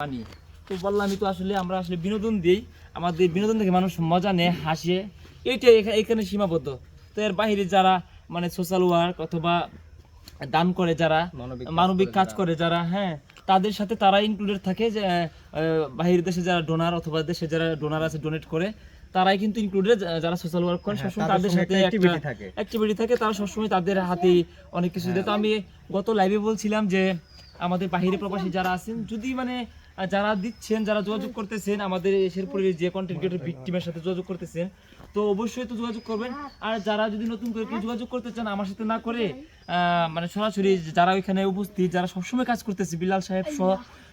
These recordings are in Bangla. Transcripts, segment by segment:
পানি তো বললাম আমি তো আসলে আমরা আসলে বিনোদন দিই। আমাদের বিনোদন থেকে মানুষ মজা নেয় হাসে। এইটা এখানে সীমাবদ্ধ। তো এর বাইরে যারা মানে সোশ্যাল ওয়ার্ক অথবা দান করে যারা মানবিক কাজ করে যারা। হ্যাঁ তাদের সাথে তারা ইনক্লুডেড থাকে যে আহ, বাহিরের দেশে যারা ডোনার অথবা দেশে যারা ডোনার আছে ডোনেট করে তারাই কিন্তু ইনক্লুডেড যারা সোশ্যাল ওয়ার্ক করে হ্যাঁ, সবসময় তাদের সাথে। অ্যাক্টিভিটি থাকে। তারা সবসময় তাদের হাতে অনেক কিছু দেয়। তো আমি গত লাইভে বলছিলাম যে আমাদের বাহিরে প্রবাসী যারা আছেন যদি মানে যারা দিচ্ছেন, যারা যোগাযোগ করতেছেন, আমাদের শেরপুরের যে কন্টেন্ট ক্রিয়েটর ভিকটিমের সাথে যোগাযোগ করতেছেন, তো অবশ্যই তো যোগাযোগ করবেন। আর যারা যদি নতুন করে কেউ যোগাযোগ করতে চান আমার সাথে না করে মানে সরাসরি যারা ওইখানে উপস্থিত, যারা সবসময় কাজ করতেছে, বিলাল সাহেব সহ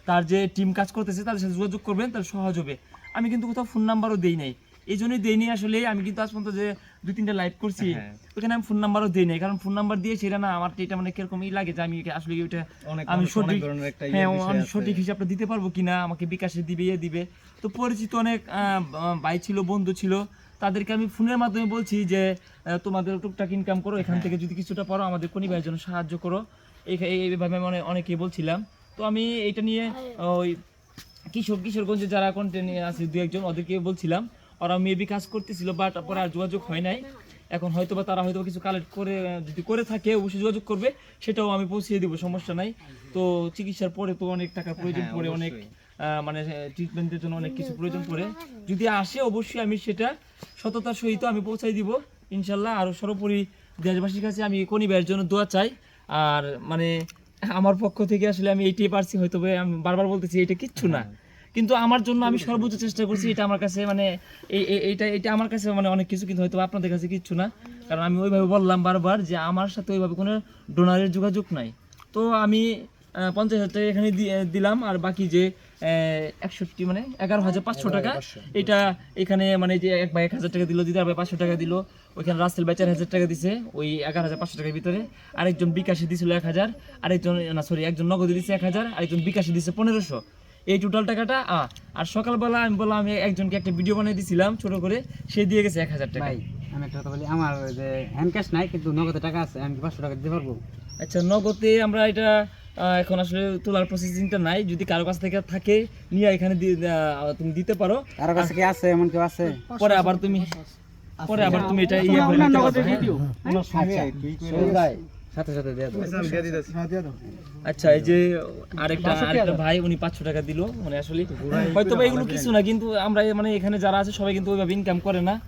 তার যে টিম কাজ করতেছে, তাদের সাথে যোগাযোগ করবেন, তাহলে সহজ হবে। আমি কিন্তু কোথাও ফোন নাম্বারও দিই নাই। এই জন্যই দেইনি আসলে। আমি কিন্তু আজ পর্যন্ত যে দুই তিনটা লাইভ করছি হ্যাঁ। ওখানে আমি ফোন নাম্বারও দিই নাই। কারণ ফোন নাম্বার দিয়ে সেটা না আমার এটা মানে কীরকম ই লাগে যে আমি আসলে ওইটা অনেক আমি সঠিক ধরনের একটা হ্যাঁ আমি আছে। সঠিক হিসাবটা দিতে পারব কিনা আমাকে বিকাশে দিবে ইয়ে দিবে। তো পরিচিত অনেক ভাই ছিল বন্ধু ছিল তাদেরকে আমি ফোনের মাধ্যমে বলছি যে আহ, তোমাদের টুকটাক ইনকাম করো এখান থেকে যদি কিছুটা পারো আমাদের কোনি ভাইয়ের জন্য সাহায্য করো। এই এই- এইভাবে আমি অনেক- অনেকেই বলছিলাম। তো আমি এটা নিয়ে ওই কিশোর কিশোরগঞ্জে যারা কন্টেন্ট আছে দু একজন ওদেরকে বলছিলাম ওরা মেবি কাজ করতেছিল বাট পরে আর যোগাযোগ হয় নাই। এখন হয়তো বা তারা হয়তো কিছু কালেক্ট করে যদি করে থাকে অবশ্যই যোগাযোগ করবে সেটাও আমি পৌঁছিয়ে দিব সমস্যা নাই। তো চিকিৎসার পরে তো অনেক টাকা প্রয়োজন হ্যাঁ, পড়ে অনেক মানে ট্রিটমেন্টের জন্য অনেক কিছু প্রয়োজন পড়ে। যদি আসে অবশ্যই আমি সেটা সততার সহিত আমি পৌঁছাই দিব। ইনশাল্লাহ আর সর্বোপরি দেশবাসীর কাছে আমি কোনি ভাইয়ের জন্য দোয়া চাই। আর মানে আমার পক্ষ থেকে আসলে আমি এইটাই পারছি হয়তো আমি বারবার বলতেছি এটা কিচ্ছু না। কিন্তু আমার জন্য আমি সর্বোচ্চ চেষ্টা করছি এটা আমার কাছে মানে এই- এই- এইটা এটা আমার কাছে মানে অনেক কিছু কিন্তু হয়তো আপনাদের কাছে কিচ্ছু না। কারণ আমি ওইভাবে বললাম বারবার যে আমার সাথে ওইভাবে কোনো ডোনারের যোগাযোগ নাই। তো আমি পঞ্চাশ হাজার টাকা এখানে দিলাম আর বাকি যে একষট্টি মানে এগারো হাজার পাঁচশো টাকা এটা এখানে মানে যে এক ভাই এক হাজার টাকা দিল দিদার ভাই পাঁচশো টাকা দিল ওইখানে রাসেল ভাই চার হাজার টাকা দিছে ওই এগারো হাজার পাঁচশো টাকার ভিতরে। আরেকজন বিকাশে দিছিল এক হাজার আরেকজন না সরি একজন নগদে দিছে এক হাজার আরেকজন বিকাশে দিছে পনেরোশো। এই টোটাল টাকাটা আ আর সকালবেলা আমি বললাম আমি একজনকে একটা ভিডিও বানিয়ে দিছিলাম ছোট করে সে দিয়ে গেছে এক হাজার টাকা। আমি একটা কথা বলি আমার ওই যে হ্যান্ড ক্যাশ নাই কিন্তু নগদে টাকা আছে আমি পাঁচশো টাকা দিতে পারব? আচ্ছা নগদে আমরা এটা এখন আসলে তোলার প্রসেসিংটা নাই যদি কারও কাছ থেকে থাকে নিয়ে এখানে আহ, তুমি দিতে পারো। কারও কাছে কি আছে এমন কেউ আছে? পরে আবার তুমি পরে আবার তুমি এটা ইয়ে করে নিতে পারবে, হ্যাঁ? সাথে সাথে দিয়ে দিয়ে দিতেছি। আচ্ছা এই যে আরেকটা আরেকটা ভাই উনি পাঁচশো টাকা দিল। মানে আসলে হয়তো এগুলো কিছু না কিন্তু আমরা মানে এখানে যারা আছে সবাই কিন্তু ওইভাবে ইনকাম করে না।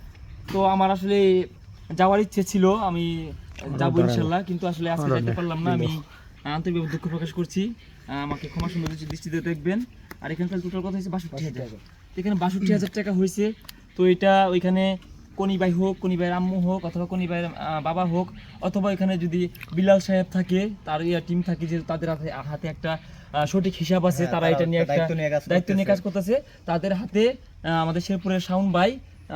তো আমার আসলে যাওয়ার ইচ্ছে ছিল আমি যাব ইনশাল্লাহ কিন্তু আসলে আজকে যেতে পারলাম না। আমি আন্তরিকভাবে দুঃখ প্রকাশ করছি। আমাকে ক্ষমা সুন্দর দৃষ্টি- দৃষ্টিতে দেখবেন। আর এখানকার টোটাল কথা হচ্ছে বাষট্টি হাজার। এখানে বাষট্টি হাজার টাকা হয়েছে। তো এটা ওইখানে কোনি ভাই হোক কনিবাই আম্মু হোক অথবা কনিবাই বাবা হোক অথবা এখানে যদি বিলাল সাহেব থাকে তার ইয়া টিম থাকে যে তাদের হাতে হাতে একটা সঠিক হিসাব আছে হ্যাঁ, তারা এটা নিয়ে একটা দায়িত্ব নিয়ে কাজ দায়িত্ব নিয়ে কাজ করতেছে। তাদের হাতে আমাদের শেরপুরের সাউন্ড ভাই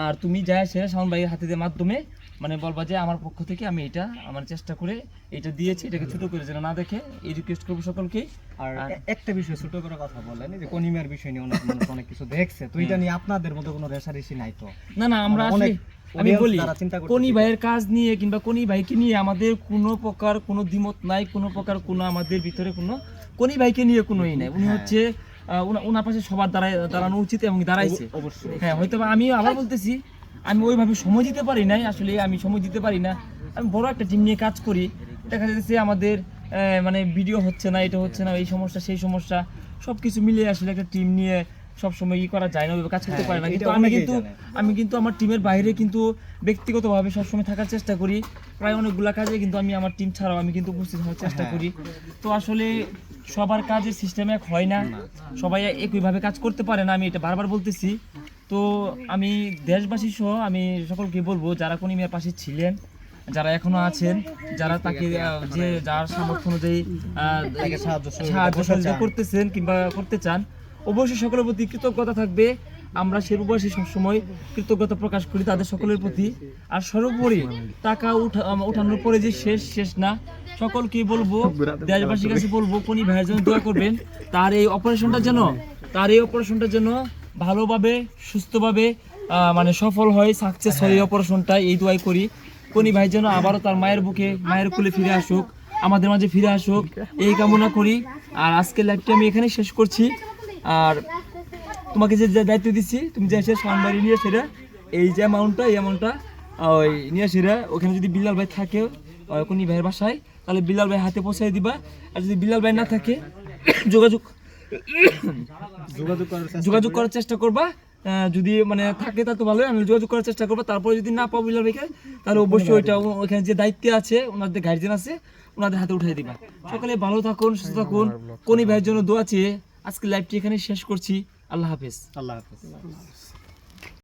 আর তুমি যাই সে সাউন্ড ভাইয়ের হাতে মাধ্যমে মানে বলবা যে আমার পক্ষ থেকে আমি এটা আমার চেষ্টা করে এটা দিয়েছি এটাকে ছোট করে যেন না দেখে। এই রিকোয়েস্ট করব সকলকেই। আর একটা বিষয় ছোট করে কথা বললেন এই যে কনিমার বিষয় নিয়ে অনেক মানুষ অনেক কিছু দেখছে তো এটা নিয়ে আপনাদের মতো কোনো রেশারেশি নাই তো? না না আমরা মানে অনেক আমি বলি। কোনি ভাইয়ের কাজ নিয়ে কিংবা কোনি ভাইকে নিয়ে আমাদের কোনো প্রকার কোনো দ্বিমত নাই কোনো প্রকার কোনো আমাদের ভিতরে কোনো কোনি ভাইকে নিয়ে কোনো ই নাই। উনি হ্যাঁ। হচ্ছে উনার পাশে সবার দাঁড়ায় দাঁড়ানো উচিত এবং দাঁড়াইছে। অবশ্যই। হ্যাঁ হয়তো আমি আবার বলতেছি আমি ওইভাবে সময় দিতে পারি নাই আসলে আমি সময় দিতে পারি না। আমি বড় একটা টিম নিয়ে কাজ করি। দেখা যাচ্ছে আমাদের মানে ভিডিও হচ্ছে না এটা হচ্ছে না এই সমস্যা সেই সমস্যা সব কিছু মিলিয়ে আসলে একটা টিম নিয়ে সব সময় ই করা যায় না কাজ করতে হ্যাঁ, পারে না। কিন্তু আমি কিন্তু আমি কিন্তু আমার টিমের বাইরে কিন্তু ব্যক্তিগতভাবে সবসময় থাকার চেষ্টা করি। প্রায় অনেকগুলা কাজে কিন্তু আমি আমার টিম ছাড়াও আমি কিন্তু উপস্থিত হওয়ার চেষ্টা হ্যাঁ। করি। তো আসলে সবার কাজের সিস্টেম এক হয় না। সবাই একইভাবে কাজ করতে পারে না আমি এটা বারবার বলতেছি। তো আমি দেশবাসী সহ আমি সকলকে বলব যারা কোন মেয়ের পাশে ছিলেন যারা এখনও আছেন যারা তাকে যে যার সামর্থ্য অনুযায়ী সাহায্য সহযোগিতা। করতেছেন কিংবা করতে চান অবশ্যই সকলের প্রতি কৃতজ্ঞতা থাকবে। আমরা সেরূপবাসী সবসময় কৃতজ্ঞতা প্রকাশ করি তাদের সকলের প্রতি। আর সর্বোপরি টাকা উঠা উঠানোর পরে যে শেষ শেষ না সকলকে বলব দেশবাসীর কাছে বলব কোনি ভাইয়ের জন্য দোয়া করবেন। তার এই অপারেশনটা যেন তার এই অপারেশনটা যেন ভালোভাবে সুস্থভাবে মানে সফল হয় সাকসেস হয় অপারেশনটা এই দোয়াই করি। কোনি ভাই যেন আবারও তার মায়ের বুকে মায়ের কোলে ফিরে আসুক আমাদের মাঝে ফিরে আসুক এই কামনা করি। আর আজকে লাইভটা আমি এখানে শেষ করছি। আর তোমাকে যে দায়িত্ব দিচ্ছি তুমি যে এসে সামবাড়ি নিয়ে সেটা এই যে অ্যামাউন্টটা এই অ্যামাউন্টটা ওই নিয়ে সেটা ওখানে যদি বিল্লাল ভাই থাকে কোনি ভাইয়ের বাসায় তাহলে বিল্লাল ভাই হাতে পৌঁছাই দিবা। আর যদি বিল্লাল ভাই না থাকে যোগাযোগ যোগাযোগ করার চেষ্টা যোগাযোগ করার চেষ্টা করবা। যদি মানে থাকে তা তো ভালোই আমি যোগাযোগ করার চেষ্টা করব। তারপরে যদি না পাবো ভাইকে তাহলে অবশ্যই ওইটা ওখানে যে দায়িত্বে আছে ওনাদের গার্জেন আছে ওনাদের হাতে উঠাই দিবা। সকালে ভালো থাকুন সুস্থ থাকুন। কোনি ভাইয়ের জন্য দোয়া চেয়ে আজকে লাইভটি এখানে শেষ করছি। আল্লাহ হাফেজ। আল্লাহ হাফেজ।